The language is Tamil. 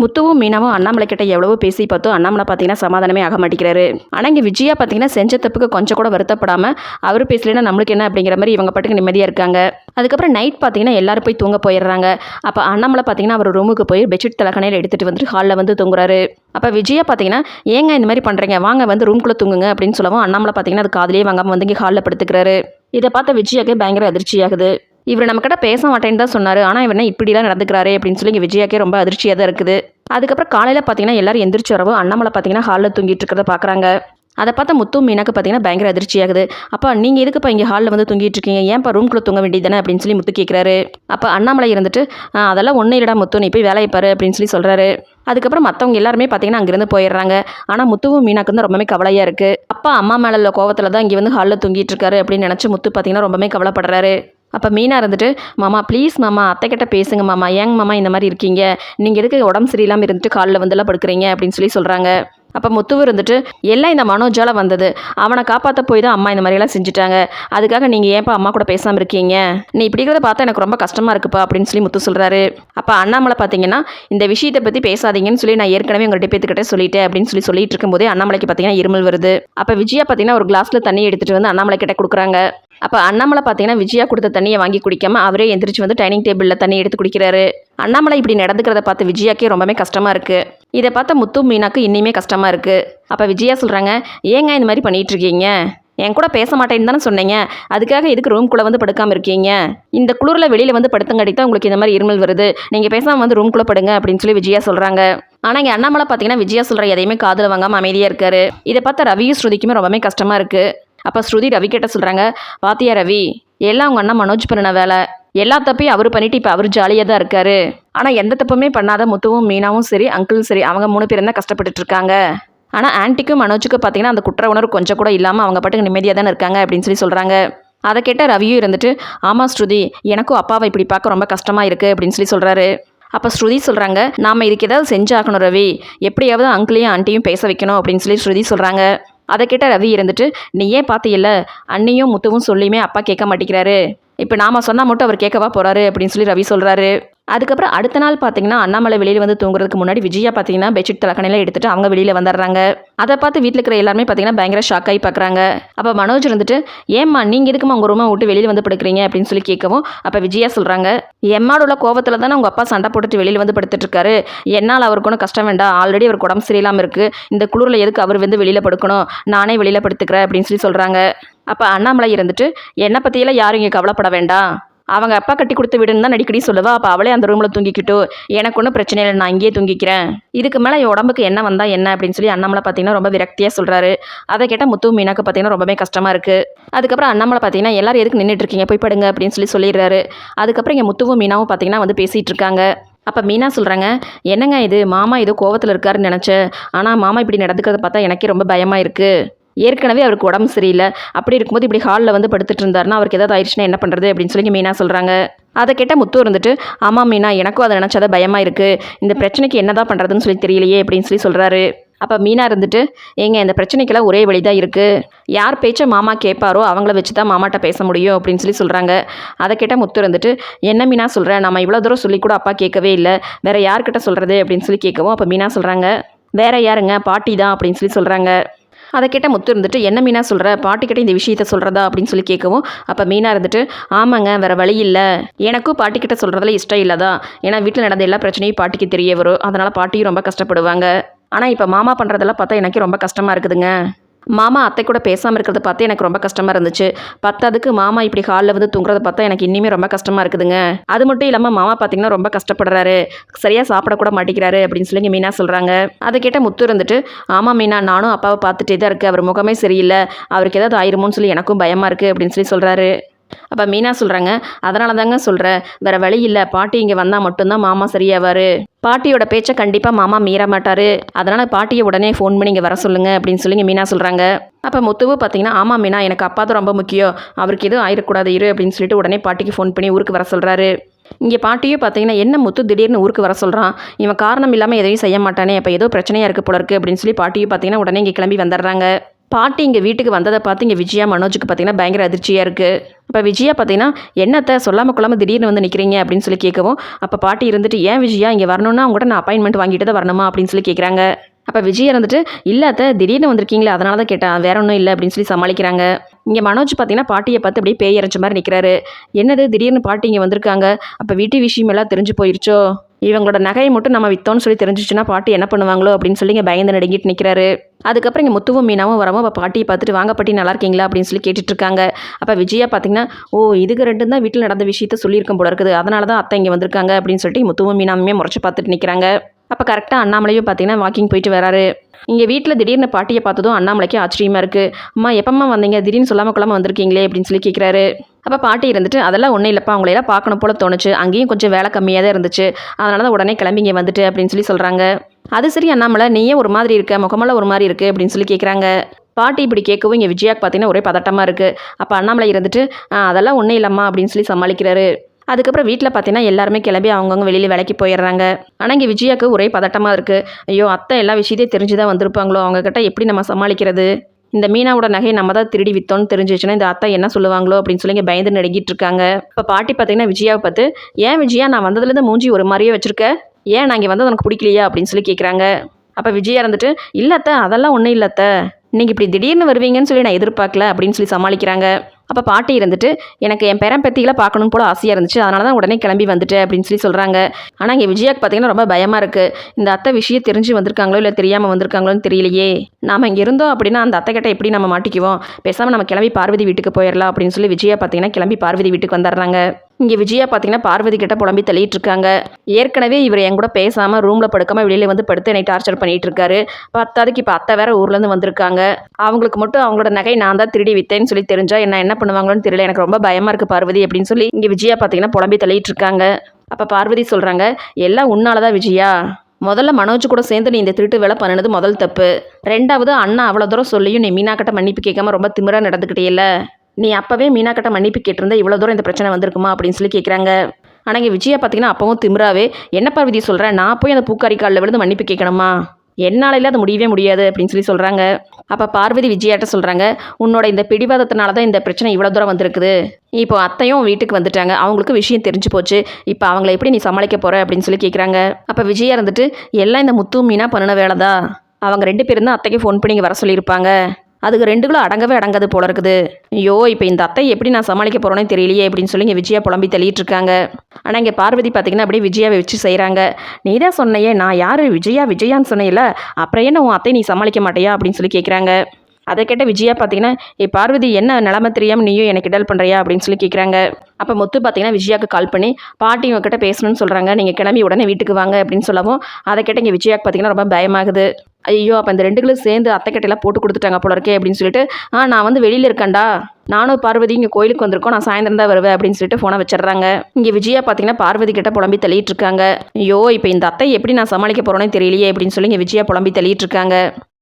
முத்துவும் மீனாவும் அண்ணாமலை கிட்ட எவ்வளவோ பேசி பார்த்தோம் அண்ணாமலை பார்த்தீங்கன்னா சமாதானமே ஆக மாட்டேங்கிறாரு. ஆனால் இங்கே விஜயா பார்த்தீங்கன்னா செஞ்ச தப்புக்கு கொஞ்சம் கூட வருத்தப்படாமல் அவர் பேசலைன்னா நம்மளுக்கு என்ன அப்படிங்கிற மாதிரி இவங்க பாட்டுக்கு நிம்மதியாக இருக்காங்க. அதுக்கப்புறம் நைட் பார்த்தீங்கன்னா எல்லாரும் போய் தூங்க போயிடுறாங்க. அப்போ அண்ணாமலை பார்த்தீங்கன்னா அவர் ரூமுக்கு போய் பெட்ஷீட் தலைக்கணையில் எடுத்துகிட்டு வந்துட்டு ஹாலில் வந்து தூங்குறாரு. அப்போ விஜயா பார்த்தீங்கன்னா ஏங்க இந்த மாதிரி பண்ணுறீங்க வாங்க வந்து ரூம்குள்ளே தூங்குங்க அப்படின்னு சொல்லவும் அண்ணாமலை பார்த்தீங்கன்னா அது காதலே வாங்காமல் வந்து இங்கே ஹாலில் படுத்துக்கிறாரு. இதை பார்த்த விஜயாக்கே பயங்கர அதிர்ச்சியாகுது. இவர் நம்மக்கிட்ட பேச மாட்டேன்னு தான் சொன்னார். ஆனால் இவனை இப்படிலாம் நடந்துக்கிறாரு அப்படின்னு சொல்லி இங்கே விஜயாக்கே ரொம்ப அதிர்ச்சியாக தான் இருக்குது. அதுக்கப்புறம் காலையில் பார்த்தீங்கன்னா எல்லாரும் எந்திரிச்சு வரவும் அண்ணாமலை பார்த்தீங்கன்னா ஹாலில் தூங்கிட்டு இருக்கிறத பார்க்குறாங்க அதை பார்த்தா முத்து மீனாக்கு பார்த்தீங்கன்னா பயங்கர அதிர்ச்சியாகுது. அப்போ நீங்கள் எதுக்குப்பா இங்கே ஹாலில் வந்து தூங்கிட்டு இருக்கீங்க? ஏன்ப்பா ரூம்குள்ளே தூங்க வேண்டியதானே அப்படின்னு சொல்லி முத்து கேட்குறாரு அப்போ அண்ணாமலை இருந்துட்டு அதெல்லாம் ஒன்றும் இல்லடா முத்து நீ போய் வேலையை பாரு அப்படின்னு சொல்லி சொல்கிறாரு அதுக்கப்புறம் மற்றவங்க எல்லாருமே பார்த்தீங்கன்னா அங்கேருந்து போயிடுறாங்க. ஆனால் முத்துவும் மீனாக்கு தான் ரொம்பவே கவலையாக இருக்குது அப்பா அம்மா மேலே கோவத்தில் தான் இங்கே வந்து ஹாலில் தூங்கிட்டு இருக்காரு அப்படின்னு நினச்சி முத்து பார்த்தீங்கன்னா ரொம்பவே கவலைப்படுறாரு. அப்போ மீனா இருந்துட்டு மாமா ப்ளீஸ் மாமா அத்தைக்கிட்ட பேசுங்க மாமா. ஏங்க மாமா இந்த மாதிரி இருக்கீங்க? நீங்கள் எதுக்கு உடம்பு சரியில்லாமல் இருந்துட்டு காலில் வந்துலாம் படுக்கிறீங்க? அப்படின்னு சொல்லி சொல்கிறாங்க அப்போ முத்துவு இருந்துட்டு எல்லாம் இந்த மனோஜால வந்தது. அவனை காப்பாற்ற போய் தான் அம்மா இந்த மாதிரியெல்லாம் செஞ்சுட்டாங்க. அதுக்காக நீங்கள் ஏன்ப்பா அம்மா கூட பேசாமல் இருக்கீங்க? நீ இப்படி இருக்கிறத பார்த்தா எனக்கு ரொம்ப கஷ்டமாக இருக்குப்பா. அப்படின்னு சொல்லி முத்து சொல்கிறாரு அப்போ அண்ணாமலை பார்த்தீங்கன்னா இந்த விஷயத்தை பற்றி பேசாதீங்கன்னு சொல்லி நான் ஏற்கனவே உங்கள் பேத்துக்கிட்டே சொல்லிட்டேன். அப்படின்னு சொல்லி சொல்லிட்டு இருக்கும்போதே அண்ணாமலைக்கு பார்த்தீங்கன்னா இருமல் வருது. அப்போ விஜயா பார்த்தீங்கன்னா ஒரு கிளாஸில் தண்ணி எடுத்துகிட்டு வந்து அண்ணாமலை கிட்ட கொடுக்குறாங்க. அப்போ அண்ணாமலை பார்த்தீங்கன்னா விஜயா கொடுத்த தண்ணியை வாங்கி குடிக்காம அவரே எந்திரிச்சு வந்து டைனிங் டேபிளில் தண்ணி எடுத்து குடிக்கிறாரு. அண்ணாமலை இப்படி நடந்துக்கிறத பார்த்து விஜயாக்கே ரொம்பவே கஷ்டமாக இருக்குது இதை பார்த்த முத்து மீனாக்கு இன்னுமே கஷ்டமாக இருக்குது அப்போ விஜயா சொல்கிறாங்க ஏங்க இந்த மாதிரி பண்ணிகிட்ருக்கீங்க இருக்கீங்க? என் கூட பேச மாட்டேன்னு தானே சொன்னீங்க? அதுக்காக எதுக்கு ரூம்குள்ளே வந்து படுக்காமல் இருக்கீங்க? இந்த குளிரில் வெளியில் வந்து படுத்தங்காட்டி தான் உங்களுக்கு இந்த மாதிரி இருமல் வருது. நீங்கள் பேசாமல் வந்து ரூம்குள்ளே படுங்க அப்படின்னு சொல்லி விஜயா சொல்கிறாங்க ஆனால் இங்கே அண்ணாமலை பார்த்தீங்கன்னா விஜயா சொல்கிற எதையுமே காதில் வாங்காமல் அமைதியாக இருக்காரு. இதை பார்த்தா ரவியும் ஸ்ருதிக்குமே ரொம்பவே கஷ்டமாக இருக்குது அப்போ ஸ்ருதி ரவி கிட்ட சொல்கிறாங்க பாத்தியா ரவி எல்லாம் அவங்க அண்ணா மனோஜ் பண்ணின வேலை. எல்லா தப்பையும் அவர் பண்ணிட்டு இப்போ அவர் ஜாலியாக தான் இருக்காரு. ஆனால் எந்த தப்புமே பண்ணாத முத்துவும் மீனாவும் சரி அங்கிளும் சரி அவங்க மூணு பேரும் தான் கஷ்டப்பட்டுட்டு இருக்காங்க. ஆனால் ஆன்ட்டிக்கும் மனோஜுக்கும் பார்த்தீங்கன்னா அந்த குற்ற உணர்வு கொஞ்சம் கூட இல்லாமல் அவங்க பாட்டுக்கு நிம்மதியாக தானே இருக்காங்க அப்படின்னு சொல்லி சொல்கிறாங்க அதை கேட்ட ரவியும் இருந்துட்டு ஆமாம் ஸ்ருதி எனக்கும் அப்பாவை இப்படி பார்க்க ரொம்ப கஷ்டமாக இருக்குது அப்படின்னு சொல்லி சொல்கிறாரு அப்போ ஸ்ருதி சொல்கிறாங்க நாம் இதுக்கு ஏதாவது செஞ்சாகணும் ரவி. எப்படியாவது அங்கிளையும் ஆண்டியும் பேச வைக்கணும் அப்படின்னு சொல்லி ஸ்ருதி சொல்கிறாங்க அதை கேட்ட ரவி இருந்துட்டு நீ ஏன் பார்த்தியில்ல அண்ணியும் முத்துவும் சொல்லியுமே அப்பா கேட்க மாட்டேங்கிறாரு. இப்போ நாம சொன்னால் மட்டும் அவர் கேட்கவா போகிறாரு அப்படின்னு சொல்லி ரவி சொல்கிறாரு அதுக்கப்புறம் அடுத்த நாள் பார்த்தீங்கன்னா அண்ணாமலை வெளியில் வந்து தூங்குறதுக்கு முன்னாடி விஜயா பார்த்தீங்கன்னா பெட்ஷீட் தலைக்கணையில் எடுத்துட்டு அவங்க வெளியில் வந்துடுறாங்க. அதை பார்த்து வீட்டில் இருக்கிற எல்லாருமே பார்த்தீங்கன்னா பயங்கர ஷாக் ஆகி பார்க்குறாங்க. அப்போ மனோஜ் இருந்துட்டு ஏம்மா நீங்கள் எதுக்குமா உங்கள் ரூமை விட்டு வெளியில் வந்து படுக்கிறீங்க? அப்படின்னு சொல்லி கேட்கவும் அப்போ விஜயா சொல்கிறாங்க எம்மாடு உள்ள கோவத்தில் தானே உங்கள் அப்பா சண்டை போட்டுட்டு வெளியில் வந்து படுத்துட்ருக்காரு என்னால் அவருக்கு ஒன்றும் கஷ்டம் வேண்டாம். ஆல்ரெடி அவருக்கு உடம்பு சரியில்லாமல் இருக்குது இந்த குளிரில் எதுக்கு அவர் வந்து வெளியில் படுக்கணும்? நானே வெளியில் படுத்துக்கிறேன். அப்படின்னு சொல்லி சொல்கிறாங்க அப்போ அண்ணாமலை இருந்துட்டு என்னை பற்றியெல்லாம் யாரும் இங்கே கவலைப்பட வேண்டாம். அவங்க அப்பா கட்டி கொடுத்து விடுன்னு தான் அடிக்கடி சொல்லுவா. அப்போ அவளே அந்த ரூமில் தூங்கிக்கிட்டோ எனக்கு ஒன்றும் பிரச்சனை இல்லை நான் இங்கேயே தூங்கிக்கிறேன். இதுக்கு மேலே என் உடம்புக்கு என்ன வந்தால் என்ன? அப்படின்னு சொல்லி அண்ணாமலை பார்த்தீங்கன்னா ரொம்ப விரக்தியாக சொல்கிறாரு அதை கேட்டால் முத்து மீனாக்கு பார்த்தீங்கன்னா ரொம்பவே கஷ்டமாக இருக்குது அதுக்கப்புறம் அண்ணாமலை பார்த்தீங்கன்னா எல்லாரும் எதுக்கு நின்றுட்டு இருக்கீங்க? போய் படுங்க. அப்படின்னு சொல்லி சொல்லிடுறாரு. அதுக்கப்புறம் இங்கே முத்துவும் மீனாவும் பார்த்தீங்கன்னா வந்து பேசிகிட்டு இருக்காங்க. அப்போ மீனா சொல்கிறாங்க என்னங்க இது? மாமா ஏதோ கோவத்தில் இருக்காருன்னு நினச்சேன். ஆனால் மாமா இப்படி நடந்துக்கிறத பார்த்தா எனக்கே ரொம்ப பயமாக இருக்குது ஏற்கனவே அவருக்கு உடம்பு சரியில்லை. அப்படி இருக்கும்போது இப்படி ஹாலில் வந்து படுத்துட்டு இருந்தாருன்னா அவருக்கு ஏதாவது ஆயிடுச்சுன்னா என்ன பண்ணுறது அப்படின்னு சொல்லி மீனா சொல்கிறாங்க அதை கேட்ட முத்து இருந்துட்டு ஆமாம் மீனா எனக்கும் அதை நினச்சாத பயமாக இருக்குது இந்த பிரச்சனைக்கு என்ன தான் பண்ணுறதுன்னு சொல்லி தெரியலையே அப்படின்னு சொல்லி சொல்கிறாரு அப்போ மீனா இருந்துட்டு ஏங்க இந்த பிரச்சனைக்கெல்லாம் ஒரே வழி தான் இருக்குது யார் பேச்சை மாமா கேட்பாரோ அவங்கள வச்சு தான் மாமாட்ட பேச முடியும் அப்படின்னு சொல்லி சொல்கிறாங்க அதை கேட்ட முத்து இருந்துட்டு என்ன மீனா சொல்கிறேன் நம்ம இவ்வளோ தூரம் சொல்லி கூட அப்பா கேட்கவே இல்லை. வேற யார்கிட்ட சொல்கிறது அப்படின்னு சொல்லி கேட்கவும் அப்போ மீனா சொல்கிறாங்க வேற யாருங்க? பாட்டி தான் அப்படின்னு சொல்லி சொல்கிறாங்க அதை கேட்ட முத்து இருந்துட்டு என்ன மீனா சொல்கிற பாட்டிக்கிட்ட இந்த விஷயத்த சொல்கிறதா அப்படின்னு சொல்லி கேட்கவும் அப்போ மீனா இருந்துட்டு ஆமாங்க வேறு வழி இல்லை. எனக்கும் பாட்டிக்கிட்ட சொல்கிறதுல இஷ்டம் இல்லைதான் ஏன்னா வீட்டில் நடந்த எல்லா பிரச்சனையும் பாட்டிக்கு தெரிய வரும். அதனால் பாட்டியும் ரொம்ப கஷ்டப்படுவாங்க. ஆனால் இப்போ மாமா பண்ணுறதெல்லாம் பார்த்தா எனக்கு ரொம்ப கஷ்டமாக இருக்குதுங்க. மாமா அத்தை கூட பேசாமல் இருக்கிறத பார்த்து எனக்கு ரொம்ப கஷ்டமாக இருந்துச்சு. பத்தாதுக்கு மாமா இப்படி ஹாலில் வந்து தூங்குறத பார்த்தா எனக்கு இன்னுமே ரொம்ப கஷ்டமாக இருக்குதுங்க. அது மட்டும் இல்லாமல் மாமா பார்த்தீங்கன்னா ரொம்ப கஷ்டப்படுறாரு. சரியாக சாப்பிடக்கூட மாட்டேங்கிறாரு அப்படின்னு சொல்லி மீனா சொல்கிறாங்க அதை கேட்ட முத்து இருந்துட்டு ஆமாம் மீனா நானும் அப்பாவை பார்த்துட்டே தான் இருக்குது அவர் முகமே சரியில்லை. அவருக்கு ஏதாவது ஆயிருமோன்னு சொல்லி எனக்கும் பயமாக இருக்குது அப்படின்னு சொல்லி சொல்கிறாரு அப்போ மீனா சொல்கிறாங்க அதனால தாங்க சொல்கிறேன் வேற வழி இல்லை பாட்டி இங்கே வந்தால் மட்டும்தான் மாமா சரியாவார். பாட்டியோட பேச்சை கண்டிப்பாக மாமா மீற மாட்டார். அதனால் பாட்டியை உடனே ஃபோன் பண்ணி இங்கே வர சொல்லுங்க அப்படின்னு சொல்லி மீனா சொல்கிறாங்க அப்போ முத்துவு பார்த்தீங்கன்னா ஆமாம் மீனா எனக்கு அப்பா தான் ரொம்ப முக்கியம். அவருக்கு எதுவும் ஆயிடக்கூடாது இரு அப்படின்னு சொல்லிட்டு உடனே பாட்டிக்கு ஃபோன் பண்ணி ஊருக்கு வர சொல்கிறாரு இங்கே பாட்டியும் பார்த்தீங்கன்னா என்ன முத்து திடீர்னு ஊருக்கு வர சொல்கிறான் இவன் காரணம் இல்லாமல் எதையும் செய்ய மாட்டானே. அப்போ ஏதோ பிரச்சனையாக இருக்குது போல இருக்குது அப்படின்னு சொல்லி பாட்டியும் பார்த்தீங்கன்னா உடனே இங்கே கிளம்பி வந்துடுறாங்க. பாட்டி இங்கே வீட்டுக்கு வந்ததை பார்த்து இங்கே விஜயா மனோஜுக்கு பார்த்தீங்கன்னா பயங்கர அதிர்ச்சியாக இருக்குது இப்போ விஜயா பார்த்தீங்கன்னா என்னத்தை சொல்லாமல் கொள்ளாமல் திடீர்னு வந்து நிற்கிறீங்க அப்படின்னு சொல்லி கேட்கவும் அப்போ பாட்டி இருந்துட்டு ஏன் விஜயா இங்கே வரணும்னா அவங்ககிட்ட நான் அப்பாயின்மெண்ட் வாங்கிட்டு தான் வரணுமா? அப்படின்னு சொல்லி கேட்குறாங்க. அப்போ விஜய் இருந்துட்டு இல்லாத திடீர்னு வந்திருக்கீங்களே அதனால தான் கேட்டேன். வேற ஒன்றும் இல்லை அப்படின்னு சொல்லி சமாளிக்கிறாங்க. இங்கே மனோஜ் பார்த்தீங்கன்னா பாட்டியை பார்த்து அப்படியே பேய் இறைச்ச மாதிரி நிற்கிறாரு என்னது திடீர்னு பாட்டி இங்கே வந்திருக்காங்க? அப்போ வீட்டு விஷயம் எல்லாம் தெரிஞ்சு போயிருச்சோ? இவங்களோட நகையை மட்டும் நம்ம வித்தோம்னு சொல்லி தெரிஞ்சிச்சுன்னா பாட்டி என்ன பண்ணுவாங்களோ அப்படின்னு சொல்லி இங்கே பயந்து நடுங்கிட்டு நிற்கிறாரு அதுக்கப்புறம் இங்கே முத்துவும் மீனாவும் வரமோ அப்போ பாட்டியை பார்த்துட்டு வாங்க பாட்டி நல்லா இருக்கீங்களா? அப்படின்னு சொல்லி கேட்டுட்ருக்காங்க அப்போ விஜயா பார்த்தீங்கன்னா ஓ இதுக்கு ரெண்டும் தான் வீட்டில் நடந்த விஷயத்த சொல்லியிருக்கும் போல இருக்குது. அதனால தான் அத்தை இங்கே வந்திருக்காங்க. அப்படின்னு சொல்லிட்டு முத்துவும் மீனாவுமே முறைச்சு பார்த்துட்டு நிற்கிறாங்க அப்போ கரெக்டாக அண்ணாமலையும் பார்த்தீங்கன்னா வாக்கிங் போயிட்டு வராரு. இங்கே வீட்டில் திடீர்னு பாட்டியை பார்த்ததும் அண்ணாமலைக்கு ஆச்சரியமாக இருக்குது அம்மா எப்பம்மா வந்தீங்க? திடீர்னு சொல்லாமல் குழம்பு வந்திருக்கீங்களே? அப்படின்னு சொல்லி கேட்குறாரு அப்போ பாட்டி இருந்துட்டு அதெல்லாம் ஒன்றும் இல்லைப்பா அவங்களையெல்லாம் பார்க்கணும் போல தோணுச்சு. அங்கேயும் கொஞ்சம் வேலை கம்மியாக தான் இருந்துச்சு. அதனால தான் உடனே கிளம்பி இங்கே வந்துட்டு அப்படின்னு சொல்லி சொல்கிறாங்க அது சரி அண்ணாமலை நீயே ஒரு மாதிரி இருக்க முகமெல்லாம் ஒரு மாதிரி இருக்குது அப்படின்னு சொல்லி கேட்குறாங்க பாட்டி இப்படி கேட்கவும் இங்கே விஜயாக்கு பார்த்தீங்கன்னா ஒரே பதட்டமாக இருக்குது அப்போ அண்ணாமலை இருந்துட்டு அதெல்லாம் ஒன்றும் இல்லைம்மா அப்படின்னு சொல்லி சமாளிக்கிறாரு. அதுக்கப்புறம் வீட்டில் பார்த்தீங்கன்னா எல்லாருமே கிளம்பி அவங்கவுங்க வெளியில் வேலைக்கு போயிடுறாங்க. ஆனால் இங்கே விஜயாக்கு ஒரே பதட்டமாக இருக்குது ஐயோ அத்தை எல்லா விஷயத்தையும் தெரிஞ்சு தான் வந்திருப்பாங்களோ அவங்கக்கிட்ட எப்படி நம்ம சமாளிக்கிறது? இந்த மீனாவோட நகையை நம்ம தான் திருடி வித்தோம்னு தெரிஞ்சிச்சுன்னா இந்த அத்தை என்ன சொல்லுவாங்களோ அப்படின்னு சொல்லி இங்கே பயந்து நடுங்கிட்டு இருக்காங்க இப்போ பாட்டி பார்த்தீங்கன்னா விஜயாவை பார்த்து ஏன் விஜயா நான் வந்ததுலேருந்து மூஞ்சி ஒரு மாதிரியே வச்சிருக்க? ஏன் நான் இங்கே வந்து உனக்கு பிடிக்கலையா? அப்படின்னு சொல்லி கேட்குறாங்க அப்போ விஜயா இருந்துட்டு இல்லத்த அதெல்லாம் ஒன்றும் இல்லத்த நீங்கள் இப்படி திடீர்னு வருவீங்கன்னு சொல்லி நான் எதிர்பார்க்கல அப்படின்னு சொல்லி சமாளிக்கிறாங்க. அப்போ பாட்டி இருந்துட்டு எனக்கு என் பேரன் பேத்திகளை பார்க்கணும் போல ஆசையாக இருந்துச்சு அதனால தான் உடனே கிளம்பி வந்துட்டேன் அப்படின்னு சொல்லி சொல்கிறாங்க ஆனால் இங்கே விஜயாக்கு பார்த்தீங்கன்னா ரொம்ப பயமாக இருக்குது இந்த அத்தை விஷயம் தெரிஞ்சு வந்திருக்காங்களோ இல்லை தெரியாமல் வந்திருக்காங்களோன்னு தெரியலையே. நாம் இங்கே இருந்தோம் அப்படின்னா அந்த அத்தை கிட்ட எப்படி நம்ம மாட்டிக்குவோம்? பேசாமல் நம்ம கிளம்பி பார்வதி வீட்டுக்கு போயிடலாம் அப்படின்னு சொல்லி விஜயா பார்த்தீங்கன்னா கிளம்பி பார்வதி வீட்டுக்கு வந்துடுறாங்க. இங்கே விஜயா பார்த்தீங்கன்னா பார்வதி கிட்ட புலம்பி தள்ளிட்டு இருக்காங்க ஏற்கனவே இவர் என் கூட பேசாமல் ரூமில் படுக்காம வெளியில் வந்து படுத்து என்னை டார்ச்சர் பண்ணிட்டு இருக்காரு பத்தாதுக்கு இப்போ அத்தை வேற ஊர்லேருந்து வந்திருக்காங்க. அவங்களுக்கு மட்டும் அவங்களோட நகை நான் தான் திருடி வித்தேன்னு சொல்லி தெரிஞ்சா என்ன என்ன பண்ணுவாங்களோன்னு தெரியல. எனக்கு ரொம்ப பயமாக இருக்குது பார்வதி அப்படின்னு சொல்லி இங்கே விஜயா பார்த்தீங்கன்னா புலம்பி தள்ளிட்டு இருக்காங்க அப்போ பார்வதி சொல்கிறாங்க எல்லாம் உன்னால தான் விஜயா. முதல்ல மனோஜ் கூட சேர்ந்து நீ இந்த திருட்டு வேலை பண்ணினது முதல் தப்பு. ரெண்டாவது அண்ணா அவ்வளோ தூரம் சொல்லியும் நீ மீனா கிட்ட மன்னிப்பு கேட்காம ரொம்ப திமிராக நடந்துக்கிட்டே இல்லை. நீ அப்போவே மீனாக்கிட்ட மன்னிப்பு கேட்டிருந்தா இவ்வளோ தூரம் இந்த பிரச்சனை வந்திருக்குமா அப்படின்னு சொல்லி கேட்குறாங்க ஆனால் இங்கே விஜயா பார்த்தீங்கன்னா அப்பவும் திமிராவே என்ன பார்வதி சொல்கிறேன் நான் போய் அந்த பூக்காரி காலில் விழுந்து மன்னிப்பு கேட்கணுமா என்னால் அது முடியவே முடியாது அப்படின்னு சொல்லி சொல்கிறாங்க அப்போ பார்வதி விஜயாட்ட சொல்கிறாங்க உன்னோட இந்த பிடிவாதத்தினால தான் இந்த பிரச்சனை இவ்வளோ தூரம் வந்திருக்குது. இப்போ அத்தையும் வீட்டுக்கு வந்துட்டாங்க. அவங்களுக்கு விஷயம் தெரிஞ்சு போச்சு. இப்போ அவங்கள எப்படி நீ சமாளிக்க போகிற அப்படின்னு சொல்லி கேட்குறாங்க அப்போ விஜயா இருந்துட்டு எல்லாம் இந்த முத்து மீனா பண்ணின வேலை அவங்க ரெண்டு பேரும் தான் அத்தைக்கு ஃபோன் பண்ணி வர சொல்லியிருப்பாங்க. அதுக்கு ரெண்டுகளும் அடங்கவே அடங்காது போல இருக்குது. ஐயோ இப்போ இந்த அத்தை எப்படி நான் சமாளிக்க போகிறோன்னே தெரியலையே அப்படின்னு சொல்லி இங்கே விஜயா புலம்பி தள்ளிட்டு இருக்காங்க. ஆனால் இங்கே பார்வதி பார்த்தீங்கன்னா அப்படியே விஜயாவை வச்சு செய்கிறாங்க நீ தான் சொன்னையே நான் யார்? விஜயா விஜயான்னு சொன்னையில அப்புறம் என்ன உன் அத்தை நீ சமாளிக்க மாட்டேயா அப்படின்னு சொல்லி கேட்குறாங்க அதை கேட்ட விஜயா பார்த்தீங்கன்னா ஏ பார்வதி என்ன நிலமை தெரியாமல் நீயும் எனக்கு இடல் பண்ணுறியா அப்படின்னு சொல்லி கேட்குறாங்க அப்போ முத்து பார்த்தீங்கன்னா விஜயாக்கு கால் பண்ணி பாட்டி உங்ககிட்ட பேசணும்னு சொல்கிறாங்க நீங்கள் கிளம்பி உடனே வீட்டுக்கு வாங்க அப்படின்னு சொல்லவும் அதை கேட்ட இங்கே விஜயாக்கு பார்த்தீங்கன்னா ரொம்ப பயமாகுது. ஐயோ அப்போ இந்த ரெண்டுகளும் சேர்ந்து அத்தை போட்டு கொடுத்துட்டாங்க போல இருக்கே அப்படின்னு சொல்லிட்டு ஆ நான் வந்து வெளியில் இருக்கேன்டா. நானும் பார்வதி இங்கே கோயிலுக்கு வந்திருக்கோம். நான் சாயந்தரம் தான் வருவேன் அப்படின்னு சொல்லிட்டு ஃபோனை வச்சிடுறாங்க. இங்கே விஜயா பார்த்தீங்கன்னா பார்வதி கிட்ட புலம்பி தள்ளிட்டு இருக்காங்க. ஐயோ இப்போ இந்த அத்தை எப்படி நான் சமாளிக்க போகிறோன்னே தெரியலையே அப்படின்னு சொல்லி இங்கே விஜயா புலம்பி தள்ளிட்டு இருக்காங்க.